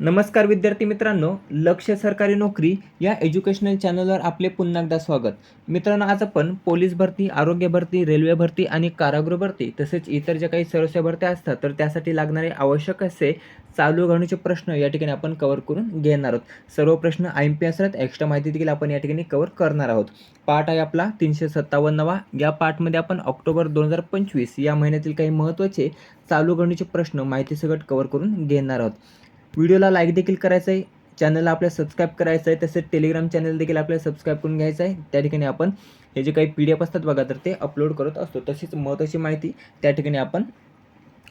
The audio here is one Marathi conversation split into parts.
नमस्कार विद्यार्थी मित्रांनो लक्ष सरकारी नोकरी या एज्युकेशनल चॅनलवर आपले पुन्हा एकदा स्वागत. मित्रांनो आज आपण पोलीस भरती आरोग्य भरती रेल्वे भरती आणि कारागृह भरती तसेच इतर ज्या काही सर्वस्या भरत्या असतात तर त्यासाठी लागणारे आवश्यक असे चालू घडणीचे प्रश्न या ठिकाणी आपण कव्हर करून घेणार आहोत. सर्व प्रश्न आय एम पी असतात एक्स्ट्रा माहिती देखील आपण या ठिकाणी कव्हर करणार आहोत. पाठ आहे आपला तीनशे सत्तावन्नवा. या पाठमध्ये आपण ऑक्टोबर दोन हजार पंचवीस या महिन्यातील काही महत्त्वाचे चालू घडणूचे प्रश्न माहिती कवर कव्हर करून घेणार आहोत. व्हिडिओला लाईक देखील करायचं आहे चॅनलला आपल्या सबस्क्राईब करायचं आहे तसेच टेलिग्राम चॅनल देखील आपल्याला सबस्क्राईब करून घ्यायचं आहे त्या ठिकाणी आपण हे जे काही पी डी एफ असतात बघा तर ते अपलोड करत असतो. तशीच महत्त्वाची माहिती त्या ठिकाणी आपण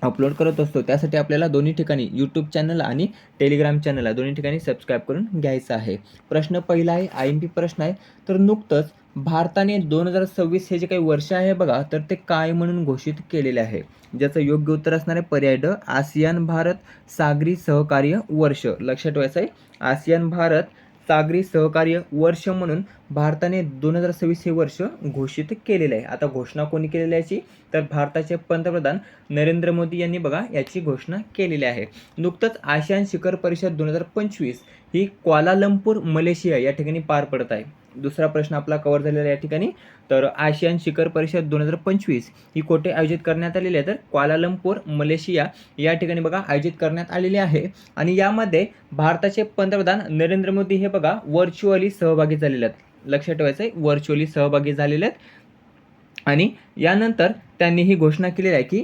अपलोड करत असतो. त्यासाठी आपल्याला दोन्ही ठिकाणी यूट्यूब चॅनल आणि टेलिग्राम चॅनलला दोन्ही ठिकाणी सबस्क्राईब करून घ्यायचं आहे. प्रश्न पहिला आहे आय एम पी प्रश्न आहे. तर नुकतंच भारताने दोन हजार सव्वीस हे जे काही वर्ष आहे बघा तर ते काय म्हणून घोषित केलेले आहे? ज्याचं योग्य उत्तर असणारे पर्याय ड आसियान भारत सागरी सहकार्य वर्ष. लक्षात ठेवायचं आहे आसियान भारत सागरी सहकार्य वर्ष म्हणून भारताने दोन हजार सव्वीस हे वर्ष घोषित केलेले आहे. आता घोषणा कोणी केलेली आहे याची? तर भारताचे पंतप्रधान नरेंद्र मोदी यांनी बघा याची घोषणा केलेली आहे. नुकतंच आशियान शिखर परिषद दोन हजार पंचवीस ही क्वालालंपूर मलेशिया या ठिकाणी पार पडत आहे. दुसरा प्रश्न आपला कव्हर झालेला आहे या ठिकाणी. तर आशियान शिखर परिषद दोन हजार पंचवीस ही कोठे आयोजित करण्यात आलेली आहे? तर क्वालालंपूर मलेशिया या ठिकाणी बघा आयोजित करण्यात आलेली आहे. आणि यामध्ये भारताचे पंतप्रधान नरेंद्र मोदी हे बघा व्हर्च्युअली सहभागी झालेले आहेत. लक्षात ठेवायचं आहे व्हर्च्युअली सहभागी झालेले आहेत. आणि यानंतर त्यांनी ही घोषणा केलेली आहे की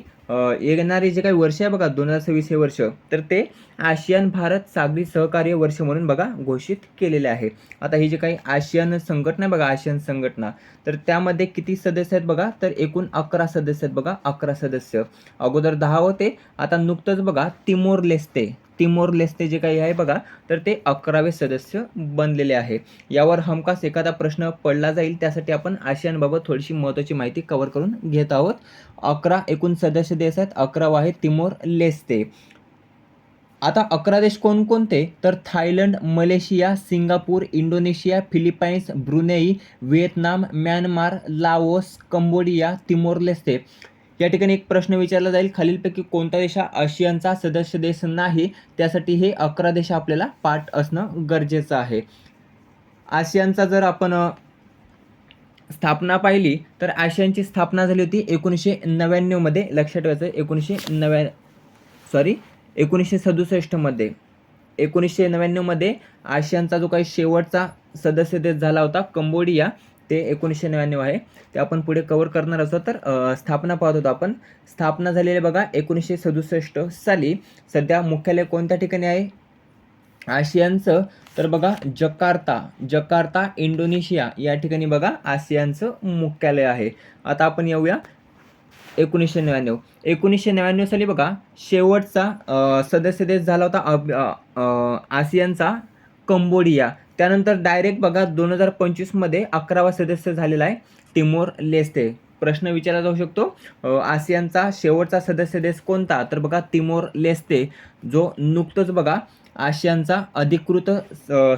येणारे जे काही वर्ष आहे बघा दोन हजार सव्वीस हे वर्ष तर ते आशियान भारत सागरी सहकार्य वर्ष म्हणून बघा घोषित केलेले आहे. आता ही जी काही आशियान संघटना आहे बघा आशियान संघटना तर त्यामध्ये किती सदस्य आहेत बघा तर एकूण अकरा सदस्य आहेत बघा अकरा सदस्य. अगोदर दहा होते आता नुकतंच बघा तिमोर लेस्ते. तिमोर लेस्ते जे काही आहे बघा तर ते अकरावे सदस्य बनलेले आहे. यावर हमखास एखादा प्रश्न पडला जाईल त्यासाठी आपण आशियानबाबत थोडीशी महत्त्वाची माहिती कव्हर करून घेत आहोत. अकरा एकूण सदस्य देश आहेत अकरावा आहे तिमोर लेस्ते. आता अकरा देश कोणकोणते? तर Thailand Malaysia Singapore Indonesia Philippines Brunei Vietnam Myanmar Laos Cambodia Timor Leste. या ठिकाणी एक प्रश्न विचारला जाईल. खालीलपैकी कोणता देश हा आशियानचा सदस्य देश नाही? त्यासाठी हे अकरा देश आपल्याला पाठ असणं गरजेचं आहे. आशियानचा जर आपण स्थापना पाहिली तर आशियानची स्थापना झाली होती एकोणीसशे नव्याण्णवमध्ये लक्षात ठेवायचं एकोणीसशे नव्या सॉरी एकोणीसशे सदुसष्टमध्ये एकोणीसशे नव्याण्णवमध्ये आशियानचा जो काही शेवटचा सदस्य देश झाला होता कंबोडिया ते एकोणीसशे नव्याण्णव आहे. ते आपण पुढे कवर करणार असतो. तर स्थापना पाहत होतो आपण. स्थापना झालेली बघा एकोणीसशे सदुसष्ट साली. सध्या मुख्यालय कोणत्या ठिकाणी आहे? आशियानचं तर बघा जकार्ता. Jakarta Indonesia. या ठिकाणी बघा आसियानचं मुख्यालय आहे. आता आपण येऊया एकोणीसशे नव्याण्णव. एकोणीसशे नव्याण्णव साली बघा शेवटचा सदस्य देश झाला होता अब- आसियानचा कंबोडिया. त्यानंतर डायरेक्ट बघा दोन हजार पंचवीसमध्ये अकरावा सदस्य झालेला आहे तिमोर लेस्ते. प्रश्न विचारला जाऊ शकतो. आसियानचा शेवटचा सदस्य देश कोणता? तर बघा तिमोर लेस्ते जो नुकतंच बघा आशियानचा अधिकृत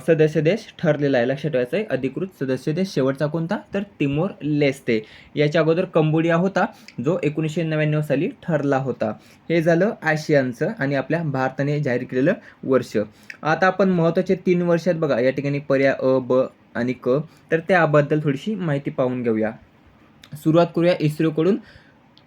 सदस्य देश ठरलेला आहे. लक्षात ठेवायचं आहे अधिकृत सदस्य देश शेवटचा कोणता? तर तिमोर लेस्ते. याच्या अगोदर कंबोडिया होता जो एकोणीसशे नव्याण्णव साली ठरला होता. हे झालं आशियानचं आणि आपल्या भारताने जाहीर केलेलं वर्ष. आता आपण महत्त्वाचे तीन वर्ष आहेत बघा. या ठिकाणी पर्याय अ ब आणि क. तर त्याबद्दल थोडीशी माहिती पाहून घेऊया. सुरुवात करूया इस्रोकडून.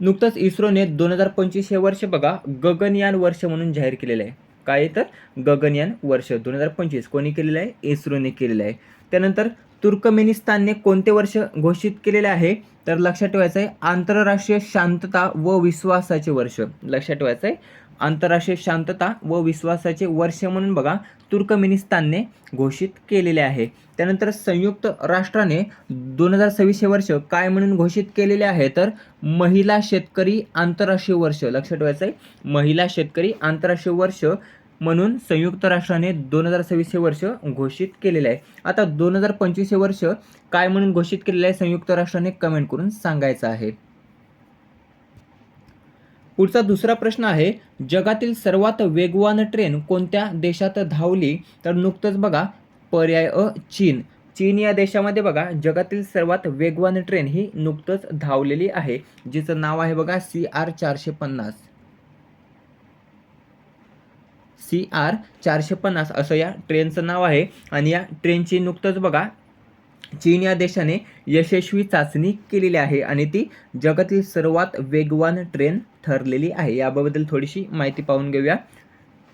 नुकतंच इस्रोने दोन हजार पंचवीस हे वर्ष बघा गगनयान वर्ष म्हणून जाहीर केलेलं आहे. काय तर गगनयान वर्ष दोन हजार पंचवीस. कोणी केलेलं आहे? इस्रोने केलेलं आहे. त्यानंतर तुर्कमेनिस्तानने कोणते वर्ष घोषित केलेले आहे? तर लक्षात ठेवायचं आहे आंतरराष्ट्रीय शांतता व विश्वासाचे वर्ष. लक्षात ठेवायचं आहे आंतरराष्ट्रीय शांतता व विश्वासाचे वर्ष म्हणून बघा तुर्कमेनिस्तानने घोषित केलेले आहे. त्यानंतर संयुक्त राष्ट्राने दोन हजार सव्वीस हे वर्ष काय म्हणून घोषित केलेले आहे? तर महिला शेतकरी आंतरराष्ट्रीय वर्ष. लक्षात ठेवायचं आहे महिला शेतकरी आंतरराष्ट्रीय वर्ष म्हणून संयुक्त राष्ट्राने दोन हजार सव्वीस हे वर्ष घोषित केलेलं आहे. आता दोन हजार पंचवीस हे वर्ष काय म्हणून घोषित केलेलं आहे संयुक्त राष्ट्राने कमेंट करून सांगायचं आहे. पुढचा दुसरा प्रश्न आहे जगातील सर्वात वेगवान ट्रेन कोणत्या देशात धावली? तर नुकतंच बघा पर्याय अ चीन. चीन या देशामध्ये बघा जगातील सर्वात वेगवान ट्रेन ही नुकतंच धावलेली आहे जिचं नाव आहे बघा सी आर चारशे पन्नास. सी आर चारशे पन्नास असं या ट्रेनचं नाव आहे. आणि या ट्रेनची नुकतंच बघा चीन या देशाने यशस्वी चाचणी केलेली आहे आणि ती जगातील सर्वात वेगवान ट्रेन ठरलेली आहे. याबद्दल थोडीशी माहिती पाहून घेऊया.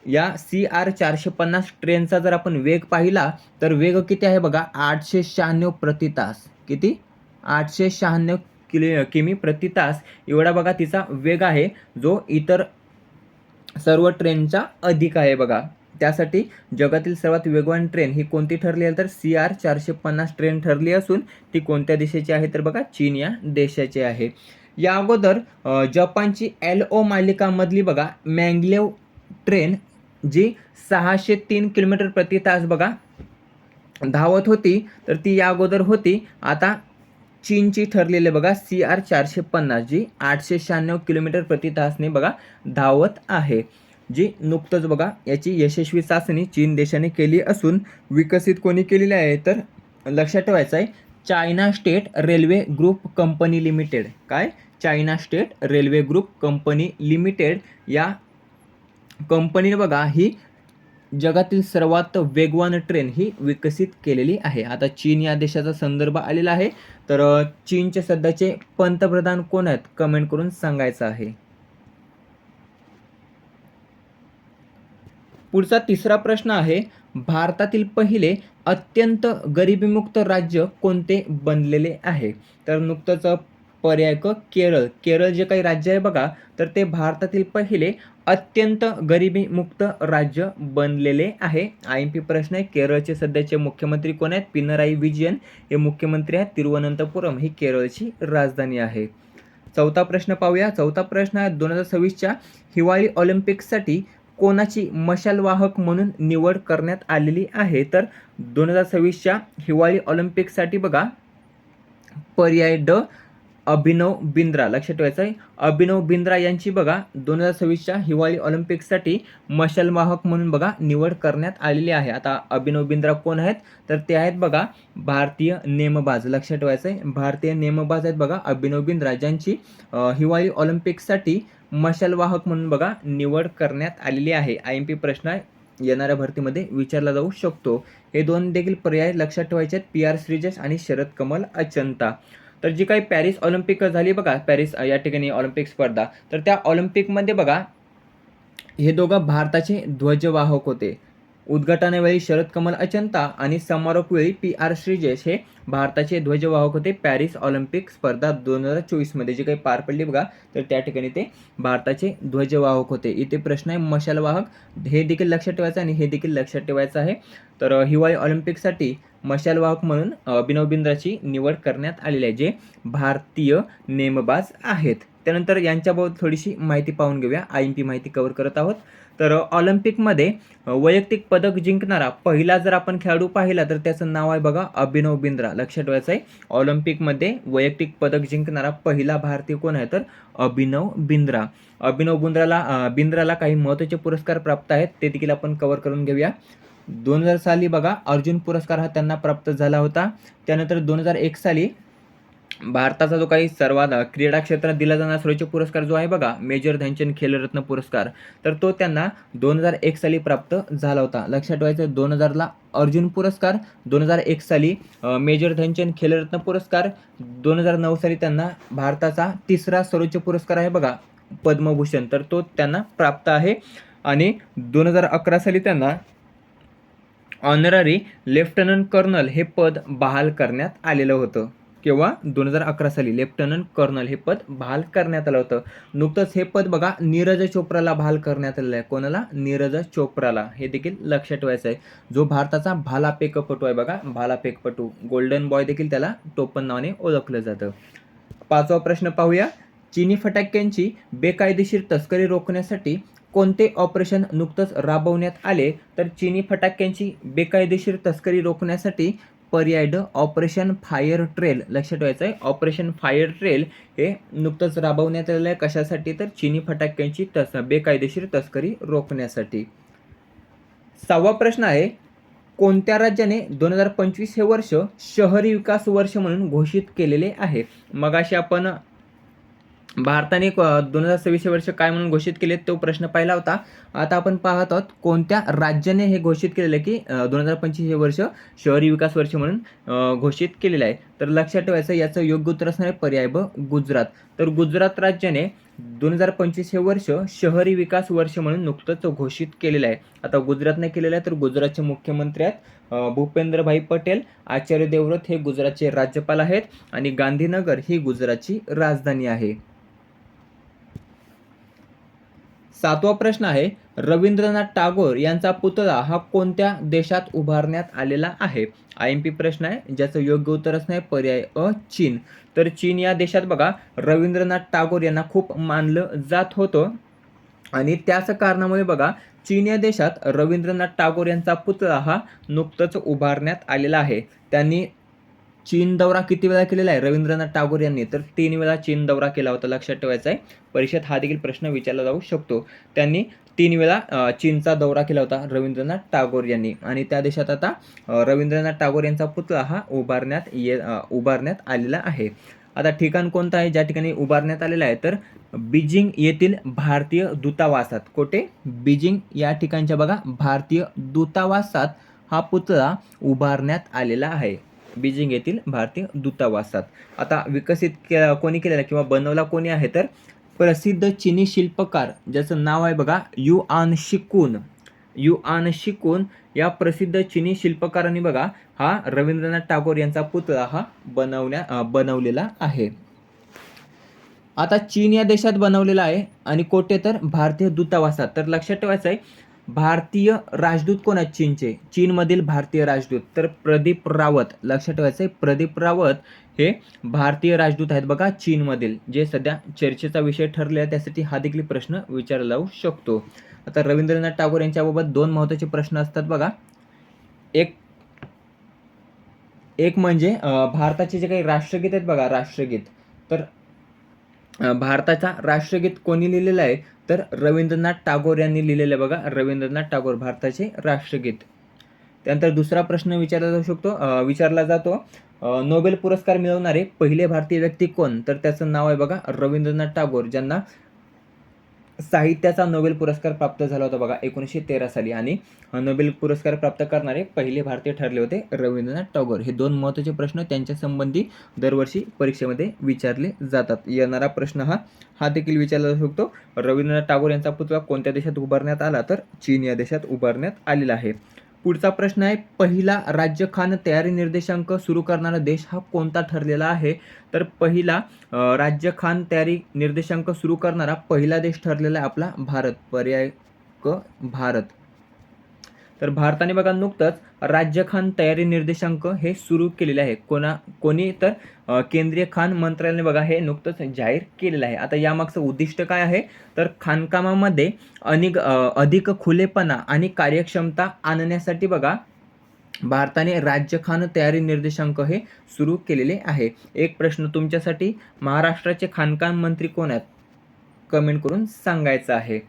या सी आर चारशे पन्नास ट्रेनचा जर आपण वेग पाहिला तर वेग किती आहे बघा? आठशे शहाण्णव प्रति तास. किती? आठशे शहाण्णव किलो किमी प्रति तास. एवढा बघा तिचा वेग आहे जो इतर सर्व ट्रेनचा अधिक आहे बघा. त्यासाठी जगातील सर्वात वेगवान ट्रेन ही कोणती ठरली आहे तर सी आर चारशे पन्नास ट्रेन ठरली असून ती कोणत्या देशाची आहे तर बघा चीन या देशाची आहे. या अगोदर जपानची एल ओ मालिकामधली बघा मँगलेव ट्रेन जी सहाशे तीन किलोमीटर प्रति तास बघा धावत होती तर ती या अगोदर होती. आता चीनची ठरलेले बघा सी आर चारशे पन्नास जी आठशे शहाण्णव किलोमीटर प्रति तासने बघा धावत आहे. जी नुकतंच बघा याची यशस्वी चाचणी चीन देशाने केली असून विकसित कोणी केलेली आहे तर लक्षात ठेवायचं आहे China state railway group company limited. काय? China state railway group company limited. या कंपनीने बघा ही जगातील सर्वात वेगवान ट्रेन ही विकसित केलेली आहे. आता चीन या देशाचा संदर्भ आलेला आहे. तर चीनचे सध्याचे पंतप्रधान कोण आहेत? कमेंट करून सांगायचं आहे. पुढचा तिसरा प्रश्न आहे भारतातील पहिले अत्यंत गरिबीमुक्त राज्य कोणते बनलेले आहे? तर नुकतंच पर्याय क केरळ. केरळ जे काही राज्य आहे बघा तर ते भारतातील पहिले अत्यंत गरिबीमुक्त राज्य बनलेले आहे. आय एम पी प्रश्न आहे केरळचे सध्याचे मुख्यमंत्री कोण आहेत? पिनराई विजयन. हे मुख्यमंत्री आहेत तिरुवनंतपुरम. ही केरळची राजधानी आहे. चौथा प्रश्न पाहूया. चौथा प्रश्न आहे दोन हजार सव्वीसच्या हिवाळी ऑलिम्पिक्ससाठी कोणाची मशालवाहक म्हणून निवड करण्यात आलेली आहे? तर दोन हजार सव्वीसच्या हिवाळी ऑलिम्पिकसाठी बघा पर्याय ड अभिनव बिंद्रा लक्षात ठेवायचं आहे. अभिनव बिंद्रा यांची बघा दोन हजार सव्वीसच्या हिवाळी ऑलिम्पिकसाठी मशालवाहक म्हणून बघा निवड करण्यात आलेली आहे. आता अभिनव बिंद्रा कोण आहेत? तर ते आहेत बघा भारतीय नेमबाज लक्षात ठेवायचं आहे. भारतीय नेमबाज आहेत बघा अभिनव बिंद्रा ज्यांची हिवाळी ऑलिम्पिकसाठी मशालवाहक म्हणून बघा निवड करण्यात आलेली आहे. आय एम पी प्रश्न आहे. येणाऱ्या भरतीमध्ये विचारला जाऊ शकतो. हे दोन देखील पर्याय लक्षात ठेवायचे आहेत. पी आर श्रीजेश आणि शरद कमल अचंता तर जी काही पॅरिस ऑलिम्पिक झाली बघा पॅरिस या ठिकाणी ऑलिम्पिक स्पर्धा तर त्या ऑलिम्पिकमध्ये बघा हे दोघं भारताचे ध्वजवाहक होते. उद्घाटनावेळी शरद कमल अचंता आणि समारोपवेळी पी आर श्रीजेश हे भारताचे ध्वजवाहक होते पॅरिस ऑलिम्पिक स्पर्धा दोन हजार चोवीसमध्ये. जी काही पार पडली बघा तर त्या ठिकाणी ते भारताचे ध्वजवाहक होते. इथे प्रश्न आहे मशालवाहक हे देखील लक्षात ठेवायचं आणि हे देखील लक्षात ठेवायचं आहे. तर हिवाळी ऑलिम्पिकसाठी मशालवाहक म्हणून अभिनव बिंद्राची निवड करण्यात आलेली आहे जे भारतीय नेमबाज आहेत. त्यानंतर यांच्याबाबत थोडीशी माहिती पाहून घेऊया. आय एम पी माहिती कव्हर करत आहोत. तर ऑलिम्पिकमध्ये वैयक्तिक पदक जिंकणारा पहिला जर आपण खेळाडू पाहिला तर त्याचं नाव आहे बघा अभिनव बिंद्रा. लक्षात ठेवायचं आहे ऑलिम्पिकमध्ये वैयक्तिक पदक जिंकणारा पहिला भारतीय कोण आहे? तर अभिनव बिंद्रा. अभिनव बिंद्राला बिंद्राला काही महत्त्वाचे पुरस्कार प्राप्त आहेत ते देखील आपण कव्हर करून घेऊया. दोन हजार साली बघा अर्जुन पुरस्कार हा त्यांना प्राप्त झाला होता. त्यानंतर दोन हजार एक साली भारताचा जो काही सर्वात क्रीडा क्षेत्रात दिला जाणारा सर्वोच्च पुरस्कार जो आहे बघा मेजर ध्यानचंद खेलरत्न पुरस्कार. तर तो त्यांना दोन हजार एक साली प्राप्त झाला होता. लक्षात ठेवायचं दोन हजारला अर्जुन पुरस्कार दोन हजार एक साली मेजर ध्यानचंद खेलरत्न पुरस्कार दोन हजार नऊ साली त्यांना भारताचा तिसरा सर्वोच्च पुरस्कार आहे बघा पद्मभूषण. तर तो त्यांना प्राप्त आहे. आणि दोन हजार अकरा साली त्यांना ऑनररी लेफ्टनंट कर्नल हे पद बहाल करण्यात आलेलं होतं. किंवा दोन हजार अकरा साली लेफ्टनंट कर्नल हे पद बहाल करण्यात आलं होतं. नुकतंच हे पद बघा नीरज चोप्राला बहाल करण्यात आलेलं आहे. कोणाला? नीरज चोप्राला. हे देखील लक्षात ठेवायचं आहे. जो भारताचा भालापेकपटू आहे बघा भालापेकपटू. गोल्डन बॉय देखील त्याला टोपन नावाने ओळखलं जातं. पाचवा प्रश्न पाहूया. चिनी फटाक्यांची बेकायदेशीर तस्करी रोखण्यासाठी कोणते ऑपरेशन नुकतंच राबवण्यात आले तर चिनी फटाक्यांची बेकायदेशीर तस्करी रोखण्यासाठी पर्याय ड ऑपरेशन फायर ट्रेल लक्षात ठेवायचं आहे ऑपरेशन फायर ट्रेल हे नुकतंच राबवण्यात आलेलं आहे. कशासाठी? तर चिनी फटाक्यांची तस बेकायदेशीर तस्करी रोखण्यासाठी. सहावा प्रश्न आहे कोणत्या राज्याने दोन हजार पंचवीस हे वर्ष शहरी विकास वर्ष म्हणून घोषित केलेले आहे? मगाशी आपण भारताने दोन हजार सव्वीसशे वर्ष काय म्हणून घोषित केले तो प्रश्न पाहिला होता. आता आपण पाहत आहोत कोणत्या राज्याने हे घोषित केलेलं आहे की दोन हजार पंचवीस हे वर्ष शहरी विकास वर्ष म्हणून घोषित केलेलं आहे. तर लक्षात ठेवायचं याचं योग्य उत्तर असणार आहे पर्याय ब गुजरात. तर गुजरात राज्याने दोन हजार पंचवीस हे वर्ष शहरी विकास वर्ष म्हणून नुकतंच घोषित केलेलं आहे. आता गुजरातने केलेलं आहे तर गुजरातचे मुख्यमंत्री आहेत भूपेंद्रभाई पटेल आचार्य देवव्रत हे गुजरातचे राज्यपाल आहेत आणि गांधीनगर ही गुजरातची राजधानी आहे. सातवा प्रश्न आहे रवींद्रनाथ टागोर यांचा पुतळा हा कोणत्या देशात उभारण्यात आलेला आहे? आय एम पी प्रश्न आहे ज्याचं योग्य उत्तर असणार आहे पर्याय अ चीन. तर चीन या देशात बघा रवींद्रनाथ टागोर यांना खूप मानलं जात होतं. आणि त्याच कारणामुळे बघा चीन या देशात रवींद्रनाथ टागोर यांचा पुतळा हा नुकतंच उभारण्यात आलेला आहे. त्यांनी चीन दौरा किती वेळा केलेला आहे? रवींद्रनाथ टागोर यांनी. तर तीन वेळा चीन दौरा केला होता लक्षात ठेवायचा आहे. परीक्षेत हा देखील प्रश्न विचारला जाऊ शकतो. त्यांनी तीन वेळा चीनचा दौरा केला होता रवींद्रनाथ टागोर यांनी. आणि त्या देशात आता रवींद्रनाथ टागोर यांचा पुतळा हा उभारण्यात ये उभारण्यात आलेला आहे. आता ठिकाण कोणतं आहे? ज्या ठिकाणी उभारण्यात आलेलं आहे तर बीजिंग येथील भारतीय दूतावासात. कोठे? बीजिंग या ठिकाणच्या बघा भारतीय दूतावासात हा पुतळा उभारण्यात आलेला आहे. बीजिंग येथील भारतीय दूतावासात. आता विकसित के कोणी केलेला किंवा बनवला कोणी आहे तर प्रसिद्ध चिनी शिल्पकार ज्याचं नाव आहे बघा यू आन शिकून. यू आन शिकून या प्रसिद्ध चिनी शिल्पकारांनी बघा हा रवींद्रनाथ टागोर यांचा पुतळा हा बनवण्या बनवलेला आहे. आता चीन या देशात बनवलेला आहे आणि कोठे तर भारतीय दूतावासात. तर लक्षात ठेवायचं आहे भारतीय राजदूत कोण आहेत चीनचे? चीनमधील भारतीय राजदूत. तर प्रदीप रावत लक्षात ठेवायचं आहे प्रदीप रावत हे भारतीय राजदूत आहेत बघा चीनमधील जे सध्या चर्चेचा विषय ठरले आहे त्यासाठी हा देखील प्रश्न विचारला जाऊ शकतो. आता रवींद्रनाथ टागोर यांच्याबाबत दोन महत्त्वाचे प्रश्न असतात बघा. एक एक म्हणजे भारताचे जे काही राष्ट्रगीत आहेत बघा राष्ट्रगीत. तर भारताचा राष्ट्रगीत कोणी लिहिलेलं आहे? तर रवींद्रनाथ टागोर यांनी लिहिलेलं बघा. रवींद्रनाथ टागोर भारताचे राष्ट्रगीत त्यानंतर दुसरा प्रश्न विचारला जाऊ शकतो. विचारला जातो नोबेल पुरस्कार मिळवणारे पहिले भारतीय व्यक्ती कोण? तर त्याचं नाव आहे बघा रवींद्रनाथ टागोर ज्यांना साहित्याचा नोबेल पुरस्कार प्राप्त झाला होता बघा एकोणीसशे तेरा साली. आणि नोबेल पुरस्कार प्राप्त करणारे पहिले भारतीय ठरले होते रवींद्रनाथ टागोर. हे दोन महत्त्वाचे प्रश्न त्यांच्या संबंधी दरवर्षी परीक्षेमध्ये विचारले जातात. येणारा प्रश्न हा हा देखील विचारला जाऊ शकतो. रवींद्रनाथ टागोर यांचा पुतळा कोणत्या देशात उभारण्यात आला तर चीन या देशात उभारण्यात आलेला आहे. पुढचा प्रश्न आहे पहिला राज्य खान तयारी निर्देशांक सुरू करणारा देश हा कोणता ठरलेला आहे? तर पहिला राज्य खान तयारी निर्देशांक सुरू करणारा पहिला देश ठरलेला आहे आपला भारत. पर्याय क भारत. तर भारताने बघा नुकतंच राज्य खान तयारी निर्देशांक हे सुरू केलेले आहे. कोणा कोणी तर केंद्रीय खान मंत्रालयाने बघा हे नुकतंच जाहीर केलेलं आहे. आता यामागचं उद्दिष्ट काय आहे? तर खाणकामामध्ये अनेक अधिक खुलेपणा आणि कार्यक्षमता आणण्यासाठी बघा भारताने राज्य खान तयारी निर्देशांक हे सुरू केलेले आहे. एक प्रश्न तुमच्यासाठी महाराष्ट्राचे खाणकाम मंत्री कोण आहेत? कमेंट करून सांगायचं आहे.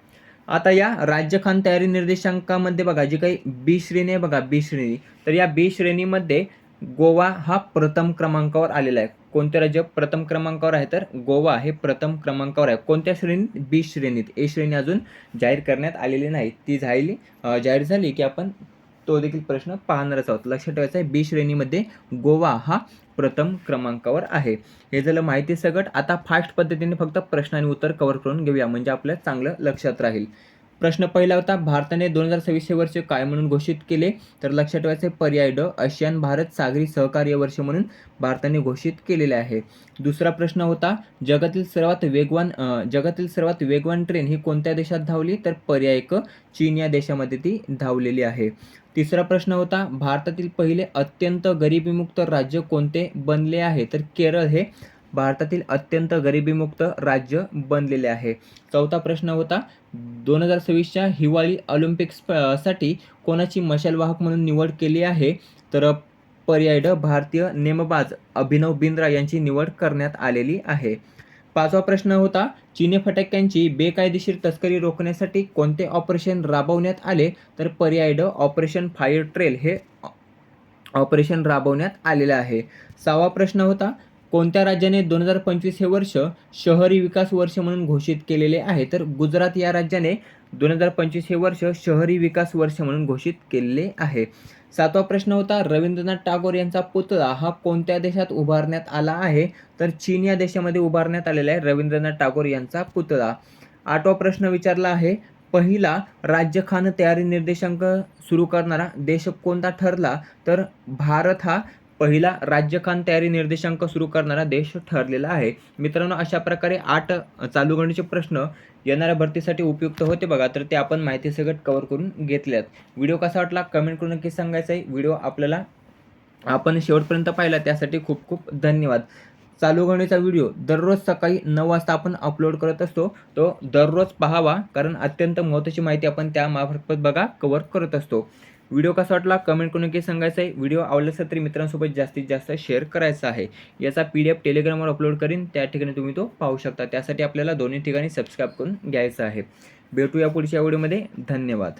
आता या राज्य खान तयारी निर्देशांकामध्ये बघा जी काही बी श्रेणी आहे बघा बी श्रेणी. तर या बी श्रेणीमध्ये गोवा हा प्रथम क्रमांकावर आलेला आहे. कोणते राज्य? प्रथम क्रमांकावर आहे तर गोवा हे प्रथम क्रमांकावर आहे. कोणत्या श्रेणीत बी श्रेणीत. ए श्रेणी अजून जाहीर करण्यात आलेली नाही. ती झाली जाहीर झाली की आपण तो देखील प्रश्न पाहणारच आहोत. लक्षात ठेवायचा आहे बी श्रेणीमध्ये गोवा हा प्रथम क्रमांकावर आहे. हे झालं माहिती सगट. आता फास्ट पद्धतीने फक्त प्रश्न आणि उत्तर कव्हर करून घेऊया. म्हणजे आपल्या चांगलं लक्षात राहील. प्रश्न पहिला होता भारताने दोन हजार सव्वीसशे वर्ष काय म्हणून घोषित केले? तर लक्षात ठेवायचे पर्याय ड आशियान भारत सागरी सहकार्य वर्ष म्हणून भारताने घोषित केलेले आहे. दुसरा प्रश्न होता जगातील सर्वात वेगवान जगातील सर्वात वेगवान ट्रेन ही कोणत्या देशात धावली? तर पर्याय क चीन या देशामध्ये ती धावलेली आहे. तिसरा प्रश्न होता भारतातील पहिले अत्यंत गरिबीमुक्त राज्य कोणते बनले आहे? तर केरळ हे भारतातील अत्यंत गरिबीमुक्त राज्य बनलेले आहे. चौथा प्रश्न होता दोन हजार सव्वीसच्या हिवाळी ऑलिम्पिक्ससाठी कोणाची मशालवाहक म्हणून निवड केली आहे? तर पर्याय ड भारतीय नेमबाज अभिनव बिंद्रा यांची निवड करण्यात आलेली आहे. पाचवा प्रश्न होता चिनी फटाक्यांची बेकायदेशीर तस्करी रोखण्यासाठी कोणते ऑपरेशन राबवण्यात आले? तर पर्याय ड ऑपरेशन फायर ट्रेल हे ऑपरेशन राबवण्यात आलेलं आहे. सहावा प्रश्न होता कोणत्या राज्याने दोन हजार पंचवीस हे वर्ष शहरी विकास वर्ष म्हणून घोषित केलेले आहे? तर गुजरात या राज्याने दोन हजार पंचवीस हे वर्ष शहरी विकास वर्ष म्हणून घोषित केलेले आहे. सातवा प्रश्न होता रवींद्रनाथ टागोर यांचा पुतळा हा कोणत्या देशात उभारण्यात आला आहे? तर चीन या देशामध्ये उभारण्यात आलेला आहे रवींद्रनाथ टागोर यांचा पुतळा. आठवा प्रश्न विचारला आहे पहिला राज्यखान तयारी निर्देशांक सुरू करणारा देश कोणता ठरला? तर भारत हा पहिला राज्य खान तयारी निर्देशांक सुरू करणारा देश ठरलेला आहे. मित्रांनो अशा प्रकारे आठ चालू गणितचे प्रश्न येणाऱ्या भरतीसाठी उपयुक्त होते बघा तर ते आपण माहिती सगळं कव्हर करून घेतल्यात. व्हिडिओ कसा वाटला? कमेंट करून नक्की सांगायचं आहे. व्हिडिओ आपल्याला आपण शेवटपर्यंत पाहिला त्यासाठी खूप खूप धन्यवाद. चालू गणितचा व्हिडिओ दररोज सकाळी नऊ वाजता आपण अपलोड करत असतो. तो दररोज पाहावा कारण अत्यंत महत्त्वाची माहिती आपण त्या मार्फत बघा कव्हर करत असतो. व्हिडिओ कसा वाटला? कमेंट करून नक्की सांगायचं आहे. व्हिडिओ आवडला असेल तरी मित्रांसोबत जास्तीत जास्त शेअर करायचा आहे. याचा पी डी एफ टेलिग्रामवर अपलोड करीन. त्या ठिकाणी तुम्ही तो पाहू शकता. त्यासाठी आपल्याला दोन्ही ठिकाणी सबस्क्राईब करून घ्यायचं आहे. भेटूया पुढच्या व्हिडिओमध्ये धन्यवाद.